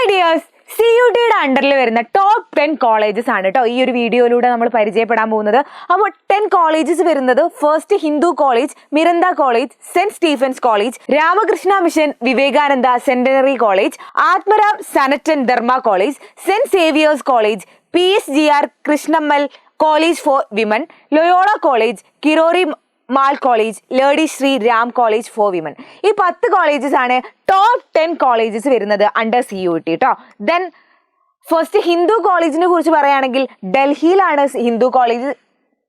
Hi dears C U ടിയുടെ അണ്ടറിൽ വരുന്ന ടോപ്പ് ടെൻ കോളേജസ് ആണ് കേട്ടോ ഈ ഒരു വീഡിയോയിലൂടെ നമ്മൾ പരിചയപ്പെടാൻ പോകുന്നത്. അപ്പോൾ ടെൻ കോളേജസ് വരുന്നത് first Hindu college Miranda college saint Stephen's college Ramakrishna mission Vivekananda centenary college Atmaram Sanatan Dharma college saint Xavier's college P S G R Krishnammal college for women Loyola college Kirori Mal college lady Shri Ram college for women. ഈ പത്ത് കോളേജസ് ആണ് top ten colleges വരുന്നത് under C U T കേട്ടോ then first Hindu കോളേജിനെ കുറിച്ച് പറയുകയാണെങ്കിൽ ഡൽഹിയിലാണ് ഹിന്ദു കോളേജ്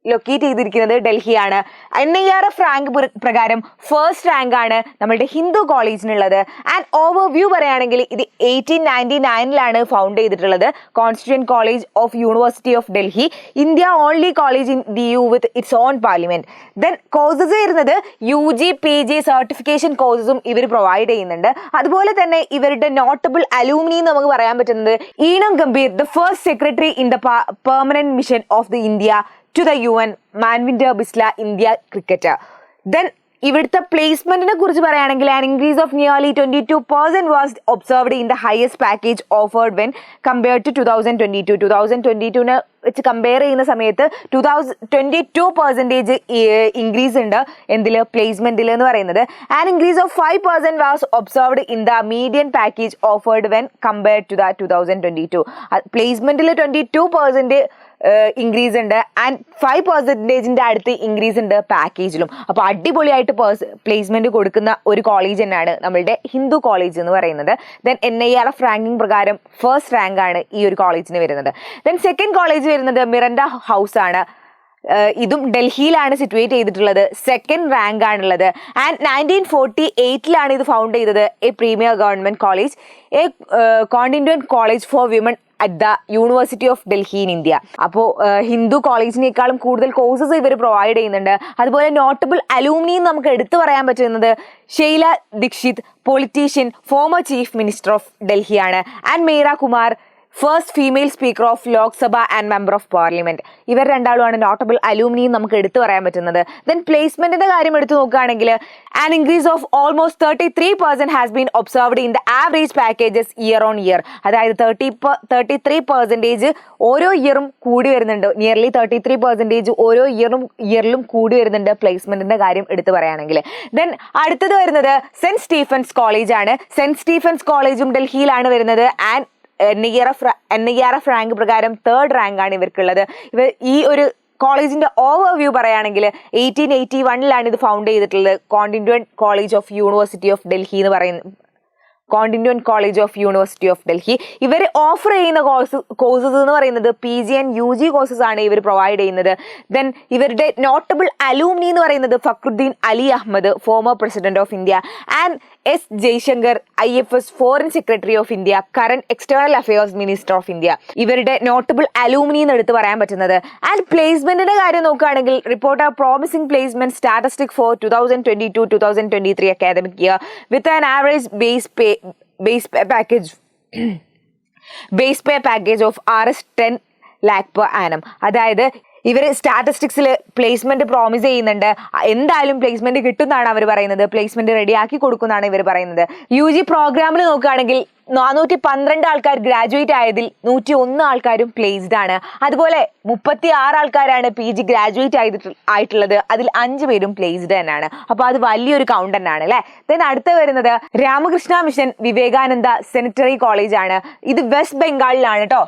ലൊക്കേറ്റ് ചെയ്തിരിക്കുന്നത് ഡൽഹിയാണ്. N I R F rank പ്രകാരം ഫസ്റ്റ് റാങ്ക് ആണ് നമ്മുടെ ഹിന്ദു കോളേജിനുള്ളത്. ആൻഡ് ഓവർ വ്യൂ പറയുകയാണെങ്കിൽ ഇത് എയ്റ്റീൻ നയന്റി നയനിലാണ് ഫൗണ്ട് ചെയ്തിട്ടുള്ളത്. Constituent college of university of Delhi India only college in the U with its own parliament then courses വരുന്നത് U G P G certification കോഴ്സസും ഇവർ provide ചെയ്യുന്നുണ്ട്. അതുപോലെ തന്നെ ഇവരുടെ നോട്ടബിൾ അലൂമിനി നമുക്ക് പറയാൻ പറ്റുന്നത് ഈണം Gambhir the first secretary in the permanent mission of the India to the U N Manvinder Bisla India cricket then ഇവിടുത്തെ പ്ലേസ്മെന്റിനെ കുറിച്ച് പറയുകയാണെങ്കിൽ an increase of nearly twenty two percent was observed in the highest package offered when compare to two thousand twenty two two thousand twenty ടുവിന് വെച്ച് compare ചെയ്യുന്ന സമയത്ത് two thousand twenty two percentage increase ഉണ്ട്. എന്തിൽ പ്ലേസ്മെന്റിൽ എന്ന് പറയുന്നത്. An increase of five percent was observed in the median package offered when compare to the two thousand twenty two പ്ലേസ്മെന്റിൽ twenty two percent increase ഉണ്ട്. And five പെർസെന്റേജിന്റെ അടുത്ത് increase ഉണ്ട് പാക്കേജിലും അപ്പോൾ അടിപൊളിയായിട്ട് പേഴ്സ് പ്ലേസ്മെന്റ് കൊടുക്കുന്ന ഒരു കോളേജ് തന്നെയാണ് നമ്മളുടെ ഹിന്ദു കോളേജ് എന്ന് പറയുന്നത്. Then N I R F ranking പ്രകാരം ഫസ്റ്റ് റാങ്കാണ് ഈ ഒരു കോളേജിന് വരുന്നത്. ദെൻ സെക്കൻഡ് കോളേജ് വരുന്നത് മിറൻഡ ഹൗസ് ആണ്. ഇതും ഡൽഹിയിലാണ് സിറ്റുവേറ്റ് ചെയ്തിട്ടുള്ളത്. സെക്കൻഡ് റാങ്ക് ആണുള്ളത്. ആൻഡ് നയന്റീൻ ഫോർട്ടി എയ്റ്റിലാണ് ഇത് ഫൗണ്ട് ചെയ്തത്. A premier government college a constituent college for women at the university of Delhi in India അപ്പോൾ ഹിന്ദു കോളേജിനേക്കാളും കൂടുതൽ കോഴ്സസ് ഇവർ പ്രൊവൈഡ് ചെയ്യുന്നുണ്ട്. അതുപോലെ നോട്ടബിൾ അലൂമിനി നമുക്ക് എടുത്തു പറയാൻ പറ്റുന്നത് Sheila Dikshit politician former chief minister of ഡൽഹിയാണ് and Meira Kumar first female speaker of Lok Sabha and member of parliament ഇവർ രണ്ടാളുമാണ് നോട്ടബിൾ അലൂമിനിയും നമുക്ക് എടുത്തു പറയാൻ പറ്റുന്നത്. ദെൻ പ്ലേസ്മെന്റിന്റെ കാര്യം എടുത്തു നോക്കുകയാണെങ്കിൽ an increase of almost thirty three percent has been observed in the average packages year on year അതായത് തേർട്ടി തേർട്ടി ത്രീ പെർസെന്റേജ് ഓരോ ഇയറും കൂടി വരുന്നുണ്ട്. നിയർലി തേർട്ടി ത്രീ പെർസെന്റേജ് ഓരോ ഇയറും ഇയറിലും കൂടി വരുന്നുണ്ട് പ്ലേസ്മെന്റിന്റെ കാര്യം എടുത്തു പറയുകയാണെങ്കിൽ. ദെൻ അടുത്തത് വരുന്നത് സെന്റ് സ്റ്റീഫൻസ് കോളേജാണ് സെന്റ് സ്റ്റീഫൻസ് കോളേജും ഡൽഹിയിലാണ് വരുന്നത്. And N E R F rank പ്രകാരം തേർഡ് റാങ്കാണ് ഇവർക്കുള്ളത്. ഇവർ ഈ ഒരു കോളേജിന്റെ ഓവർ വ്യൂ പറയുകയാണെങ്കിൽ എയ്റ്റീൻ എയ്റ്റി വണ്ണിലാണ് ഇത് ഫൗണ്ട് ചെയ്തിട്ടുള്ളത്. Constituent college of university of Delhi എന്ന് പറയുന്ന constituent college of university of Delhi ഇവർ ഓഫർ ചെയ്യുന്ന കോഴ്സ് കോഴ്സസ് എന്ന് പറയുന്നത് P G and U G courses ആണ് ഇവർ പ്രൊവൈഡ് ചെയ്യുന്നത്. ദെൻ ഇവരുടെ നോട്ടബിൾ അലൂമിനി എന്ന് പറയുന്നത് Fakhruddin Ali Ahmed former president of India and S Jaishankar I F S foreign secretary of India current external affairs minister of India ഇവരുടെ notable alumni എന്ന് എടുത്ത് പറയാൻ പറ്റുന്നത്. ആൻഡ് പ്ലേസ്മെന്റിന്റെ കാര്യം നോക്കുകയാണെങ്കിൽ report promising placement statistic for two thousand twenty two two thousand twenty three academic year with an average base pay pay package base pay package of R S ten lakh per annum അതായത് ഇവർ സ്റ്റാറ്റിസ്റ്റിക്സിൽ placement promise ചെയ്യുന്നുണ്ട്. എന്തായാലും placement കിട്ടുന്നതാണ് അവർ പറയുന്നത്. Placement റെഡിയാക്കി കൊടുക്കുന്നതാണ് ഇവർ പറയുന്നത്. യു ജി പ്രോഗ്രാമിൽ നോക്കുകയാണെങ്കിൽ നാനൂറ്റി പന്ത്രണ്ട് ആൾക്കാർ ഗ്രാജുവേറ്റ് ആയതിൽ നൂറ്റി ഒന്ന് ആൾക്കാരും പ്ലേസ്ഡ് ആണ്. അതുപോലെ മുപ്പത്തി ആറ് ആൾക്കാരാണ് പി ജി ഗ്രാജുവേറ്റ് ആയിട്ട് ആയിട്ടുള്ളത്. അതിൽ അഞ്ച് പേരും പ്ലേസ്ഡ് തന്നെയാണ്. അപ്പോൾ അത് വലിയൊരു കൗണ്ട് തന്നെയാണ് അല്ലേ? ദെൻ അടുത്ത വരുന്നത് Ramakrishna mission Vivekananda centenary college ആണ്. ഇത് വെസ്റ്റ് ബംഗാളിലാണ് കേട്ടോ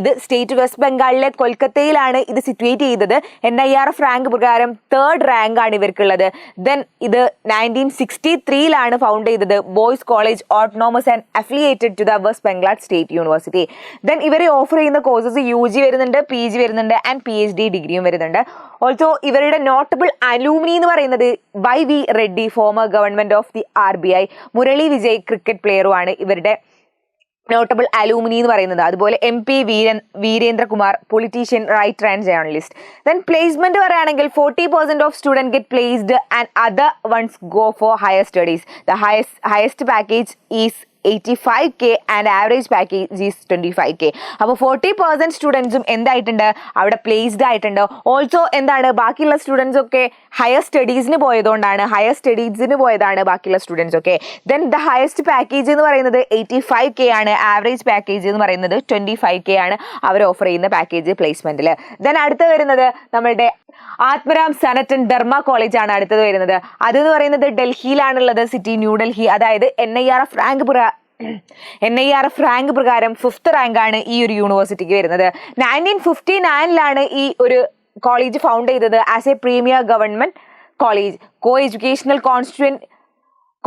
ഇത് സ്റ്റേറ്റ് വെസ്റ്റ് ബംഗാളിലെ കൊൽക്കത്തയിലാണ് ഇത് സിറ്റുവേറ്റ് ചെയ്തത് N I R F rank പ്രകാരം തേർഡ് റാങ്ക് ആണ് ഇവർക്കുള്ളത്. ദെൻ ഇത് നയന്റീൻ സിക്സ്റ്റി ത്രീയിലാണ് ഫൗണ്ട് ചെയ്തത് boys college autonomous and affiliated to the West Bengal state university then ഇവർ ഓഫർ ചെയ്യുന്ന കോഴ്സസ് യു ജി വരുന്നുണ്ട് പി ജി വരുന്നുണ്ട് ആൻഡ് പി എച്ച് ഡി ഡിഗ്രിയും വരുന്നുണ്ട്. ഓൾസോ ഇവരുടെ നോട്ടബിൾ അലൂമിനി എന്ന് പറയുന്നത് Y V Reddy former government of the R B I Murali Vijay cricket പ്ലെയറുമാണ് ഇവരുടെ നോട്ടബിൾ അലൂമിനി എന്ന് പറയുന്നത്. അതുപോലെ M P Veeran Veerendrakumar politician writer and journalist then placement പറയുകയാണെങ്കിൽ forty percent of student get placed and other ones go for higher studies the highest highest package is eighty five K and average package is twenty five K അപ്പോൾ forty percent സ്റ്റുഡൻസും എന്തായിട്ടുണ്ട്? അവിടെ placed ആയിട്ടുണ്ട്. Also എന്താണ്? ബാക്കിയുള്ള students ഒക്കെ higher സ്റ്റഡീസിന് പോയതുകൊണ്ടാണ് higher സ്റ്റഡീസിന് പോയതാണ് ബാക്കിയുള്ള സ്റ്റുഡൻസ് ഒക്കെ. ദെൻ ദ ഹയസ്റ്റ് പാക്കേജ് എന്ന് പറയുന്നത് എയ്റ്റി ഫൈവ് കെ ആണ്. ആവറേജ് പാക്കേജ് എന്ന് പറയുന്നത് ട്വന്റി ഫൈവ് കെ ആണ് അവർ ഓഫർ ചെയ്യുന്ന പാക്കേജ് പ്ലേസ്മെന്റിൽ ദെൻ അടുത്ത് വരുന്നത് നമ്മളുടെ ആത്മരാം സനറ്റൻ ധർമ്മ കോളേജ് ആണ് അടുത്തത് വരുന്നത്. അതെന്ന് പറയുന്നത് ഡൽഹിയിലാണുള്ളത് സിറ്റി ന്യൂഡൽഹി അതായത് N I R F rank N I R F rank പ്രകാരം ഫിഫ്ത്ത് റാങ്കാണ് ഈ ഒരു യൂണിവേഴ്സിറ്റിക്ക് വരുന്നത്. നയന്റീൻ ഫിഫ്റ്റി നയനിലാണ് ഈ ഒരു കോളേജ് ഫൗണ്ട് ചെയ്തത് as a premier government college. Coeducational constituent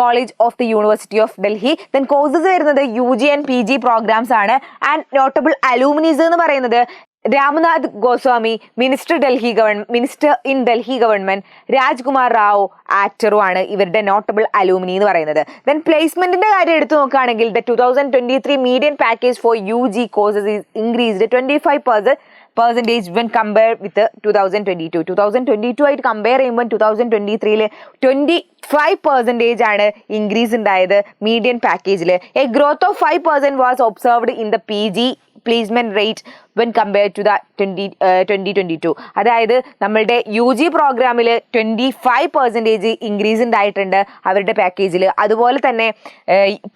college of the university of Delhi. Then courses വരുന്നത് U G and P G programs ആണ്. ആൻഡ് നോട്ടബിൾ അലൂമിനീസ് എന്ന് പറയുന്നത് Ramnath Goswami minister Delhi government minister in Delhi government Rajkumar Rao ആക്ടറും ആണ് ഇവരുടെ notable alumni എന്ന് പറയുന്നത്. Then പ്ലേസ്മെന്റിന്റെ കാര്യം എടുത്തു നോക്കുകയാണെങ്കിൽ the two thousand twenty three median package for U G courses is increased twenty five percent percentage when compare with two thousand twenty two two thousand twenty two ആയിട്ട് compare ചെയ്യുമ്പോൾ two thousand twenty ത്രീയിൽ twenty five percentage ആണ് increase ഉണ്ടായത് median പാക്കേജിൽ a growth of five percent was observed in the P G placement rate when compare to the twenty twenty twenty two അതായത് നമ്മളുടെ U G പ്രോഗ്രാമിൽ twenty five percentage increase ഉണ്ടായിട്ടുണ്ട് അവരുടെ പാക്കേജിൽ അതുപോലെ തന്നെ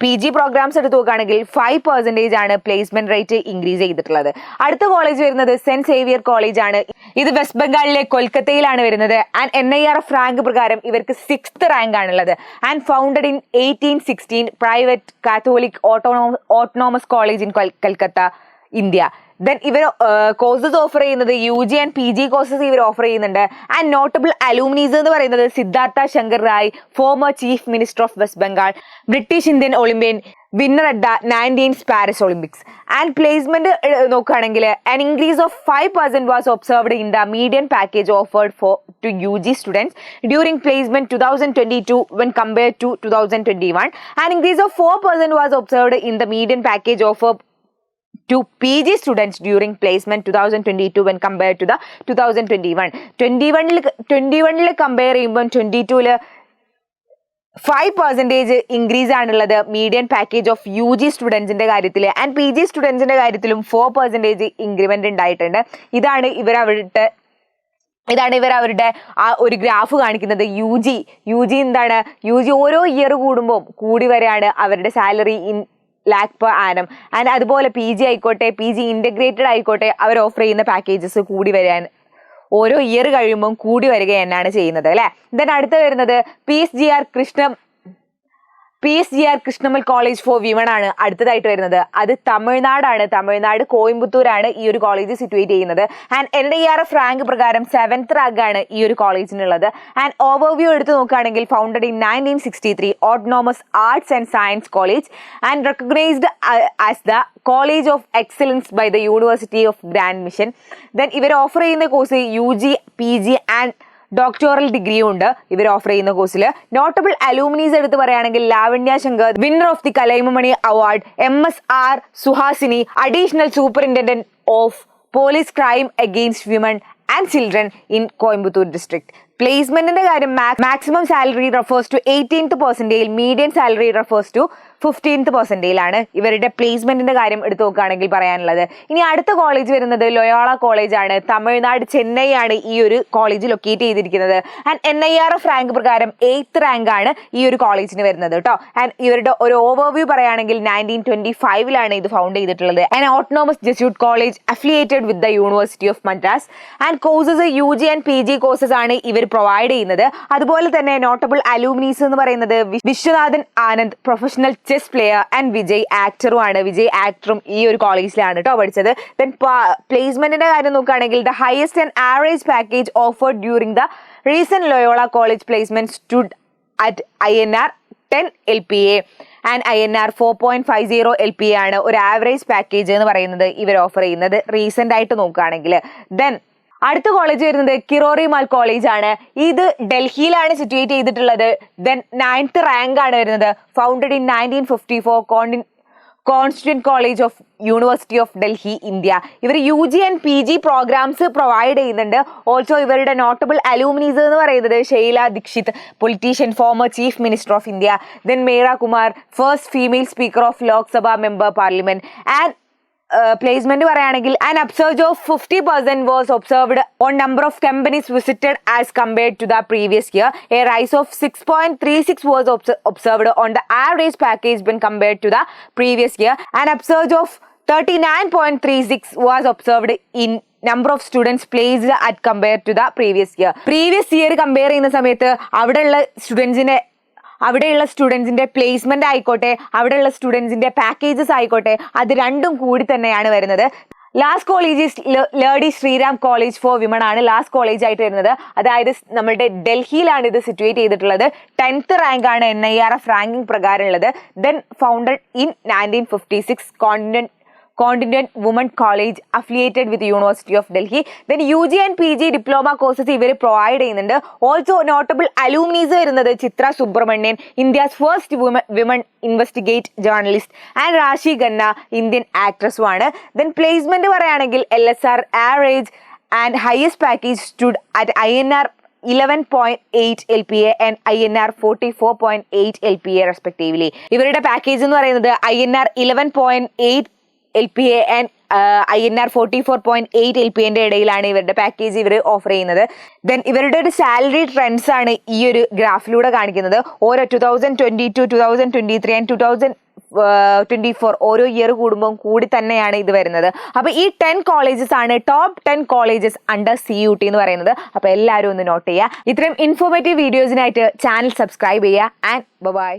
പി ജി പ്രോഗ്രാംസ് എടുത്ത് നോക്കുകയാണെങ്കിൽ ഫൈവ് പെർസെന്റേജ് ആണ് പ്ലേസ്മെന്റ് റേറ്റ് ഇൻക്രീസ് ചെയ്തിട്ടുള്ളത്. അടുത്ത കോളേജ് വരുന്നത് സെന്റ് സേവിയർ കോളേജ് ആണ്. ഇത് വെസ്റ്റ് ബംഗാളിലെ കൊൽക്കത്തയിലാണ് വരുന്നത്. And N I R F rank പ്രകാരം ഇവർക്ക് സിക്സ്ത് റാങ്ക് ആണുള്ളത്. And founded in eighteen sixteen private Catholic autono autonomous college in Calcutta India. Then ഇവർ കോഴ്സസ് ഓഫർ ചെയ്യുന്നത് U G and P G courses ഇവർ offer ചെയ്യുന്നുണ്ട്. And notable അലൂമിനീസ് എന്ന് പറയുന്നത് Siddhartha Shankar Ray former chief minister of West Bengal British Indian Olympian winner at the nineteens Paris Olympics and placement നോക്കുകയാണെങ്കിൽ an increase of five percent was observed in the median package offered for to U G students during placement two thousand twenty two when compare to two thousand twenty one and increase of four percent was observed in the median package offer to PG students during placement 2022 when compared to the 2021. 21 twenty വണ്ണിൽ compare ചെയ്യുമ്പോൾ twenty ടൂവിൽ five percentage increase ആണുള്ളത്. Median package of U G സ്റ്റുഡൻസിന്റെ കാര്യത്തിൽ and P G സ്റ്റുഡൻസിന്റെ കാര്യത്തിലും four percentage increment ഉണ്ടായിട്ടുണ്ട്. ഇതാണ് ഇവർ അവരുടെ ഇതാണ് ഇവർ അവരുടെ ആ ഒരു ഗ്രാഫ് കാണിക്കുന്നത്. യു ജി യു ജി എന്താണ്? യു ജി ഓരോ ഇയർ കൂടുമ്പോൾ കൂടി വരെയാണ് അവരുടെ salary lakh per annum and അതുപോലെ പി ജി ആയിക്കോട്ടെ പി ജി ഇന്റഗ്രേറ്റഡ് ആയിക്കോട്ടെ അവർ ഓഫർ ചെയ്യുന്ന പാക്കേജസ് കൂടി വരാൻ ഓരോ ഇയർ കഴിയുമ്പം കൂടി വരിക എന്നാണ് ചെയ്യുന്നത് അല്ലേ? ദെൻ അടുത്ത് വരുന്നത് P S G R Krishna P. S. G. R. Krishnammal college for women ആണ് അടുത്തതായിട്ട് വരുന്നത്. അത് തമിഴ്നാടാണ്. തമിഴ്നാട് കോയമ്പത്തൂരാണ് ഈ ഒരു കോളേജ് സിറ്റുവേറ്റ് ചെയ്യുന്നത്. And N D R F rank പ്രകാരം സെവൻത് റാങ്ക് ആണ് ഈ ഒരു കോളേജിനുള്ളത് ആൻഡ് ഓവർവ്യൂ എടുത്ത് നോക്കുകയാണെങ്കിൽ founded in nineteen sixty three autonomous arts and science college and recognised as the college of excellence by the university of grand mission then ഇവർ offer ചെയ്യുന്ന course U G P G and doctoral ഡിഗ്രിയും ഉണ്ട്. ഇവർ offer ചെയ്യുന്ന കോഴ്സിൽ notable അലൂമിനീസ് എടുത്ത് പറയുകയാണെങ്കിൽ Lavanya Shankar winner of the Kalaimani award M S R Suhasini additional superintendent of police crime against women and children in Coimbatore district പ്ലേസ്മെന്റിന്റെ കാര്യം maximum salary refers to eighteenth percentage medium salary refers to fifteenth പെർസെന്റേജിലാണ് ഇവരുടെ പ്ലേസ്മെന്റിന്റെ കാര്യം എടുത്തു നോക്കുകയാണെങ്കിൽ പറയാനുള്ളത്. ഇനി അടുത്ത college വരുന്നത് ലൊയോള ആണ്. തമിഴ്നാട് ചെന്നൈ ആണ് ഈ ഒരു കോളേജ് ലൊക്കേറ്റ് ചെയ്തിരിക്കുന്നത്. And N I R F rank പ്രകാരം എയ്ത്ത് റാങ്ക് ആണ് ഈ ഒരു കോളേജിന് വരുന്നത് കേട്ടോ ആൻഡ് ഇവരുടെ ഒരു ഓവർവ്യൂ പറയുകയാണെങ്കിൽ നയന്റീൻ ട്വന്റി ഫൈവിലാണ് ഇത് ഫൗണ്ട് ചെയ്തിട്ടുള്ളത്. And autonomous Jesuit college affiliated with the university of Madras and courses U G and P G courses ആണ് ഇവർ പ്രൊവൈഡ് ചെയ്യുന്നത്. അതുപോലെ തന്നെ നോട്ടബിൾ അലൂമിനീസ് എന്ന് പറയുന്നത് Viswanathan Anand professional chess player and Vijay ആക്ടറും ആണ്. വിജയ് ആക്ടറും ഈ ഒരു കോളേജിലാണ് കേട്ടോ പഠിച്ചത്. ദെൻ പ്ലേസ്മെന്റിന്റെ കാര്യം നോക്കുകയാണെങ്കിൽ the highest and average package offered during the recent Loyola college placement stood at I N R ten L P A and I N R four point five zero L P A ആണ് ഒരു average package എന്ന് പറയുന്നത് ഇവർ offer ചെയ്യുന്നത്. Recent ആയിട്ട് നോക്കുകയാണെങ്കിൽ. Then അടുത്ത college വരുന്നത് കിറോറി മാൽ കോളേജ് ആണ്. ഇത് ഡൽഹിയിലാണ് സിറ്റുവേറ്റ് ചെയ്തിട്ടുള്ളത്. ദെൻ നയൻത്ത് റാങ്ക് ആണ് വരുന്നത്. Founded in nineteen fifty four കോണ്ടിൻ constitute college of university of Delhi India ഇവർ U G and P G programmes provide ചെയ്യുന്നുണ്ട്. ഓൾസോ ഇവരുടെ നോട്ടബിൾ അലൂമിനീസ് എന്ന് പറയുന്നത് Sheila Dikshit politician former chief minister of India then Meira Kumar first female speaker of Lok Sabha member parliament and placement പറയുകയാണെങ്കിൽ an upsurge of fifty percent was observed on number of companies visited as compared to the previous year a rise of six point three six was observed on the average package been compared to the previous year an upsurge of thirty nine point three six was observed in number of students placed at compare to the previous year previous year compare ചെയ്യുന്ന സമയത്ത് അവിടെയുള്ള സ്റ്റുഡൻസിനെ അവിടെയുള്ള സ്റ്റുഡൻസിന്റെ placement ആയിക്കോട്ടെ അവിടെയുള്ള സ്റ്റുഡൻസിന്റെ packages ആയിക്കോട്ടെ അത് രണ്ടും കൂടി തന്നെയാണ് വരുന്നത്. Last college is lady Shriram college for women ആണ് ലാസ്റ്റ് കോളേജ് ആയിട്ട് വരുന്നത്. അതായത് നമ്മുടെ ഡൽഹിയിലാണ് ഇത് സിറ്റുവേറ്റ് ചെയ്തിട്ടുള്ളത്. ടെൻത്ത് റാങ്ക് ആണ് N I R F ranking പ്രകാരമുള്ളത്. Then founded in nineteen fifty six continent continent woman college affiliated with university of Delhi then U G and P G diploma courses ഇവർ provide ചെയ്യുന്നുണ്ട്. Also notable അലൂമിനീസ് വരുന്നത് Chitra Subramaniam India's first women investigate journalist and Rashi Khanna Indian ആക്ട്രസും ആണ്. Then placement പറയുകയാണെങ്കിൽ L S R average and highest package stood at I N R eleven point eight L P A and I N R forty four point eight L P A respectively ഇവരുടെ package എന്ന് പറയുന്നത് I N R eleven point eight L P A and I N R forty four point eight L P എന്റെ ഇടയിലാണ് ഇവരുടെ package ഇവർ offer ചെയ്യുന്നത്. Then ഇവരുടെ ഒരു സാലറി ട്രെൻഡ്സ് ആണ് ഈ ഒരു ഗ്രാഫിലൂടെ കാണിക്കുന്നത്. ഓരോ two thousand twenty two two thousand twenty three and two thousand twenty four ഓരോ ഇയർ കൂടുമ്പോൾ കൂടി തന്നെയാണ് ഇത് വരുന്നത്. അപ്പോൾ ഈ ടെൻ കോളേജസ് ആണ് top ten colleges under C U T എന്ന് പറയുന്നത്. അപ്പോൾ എല്ലാവരും ഒന്ന് നോട്ട് ചെയ്യുക. ഇത്രയും ഇൻഫോർമേറ്റീവ് വീഡിയോസിനായിട്ട് ചാനൽ സബ്സ്ക്രൈബ് ചെയ്യുക ആൻഡ് ബൈ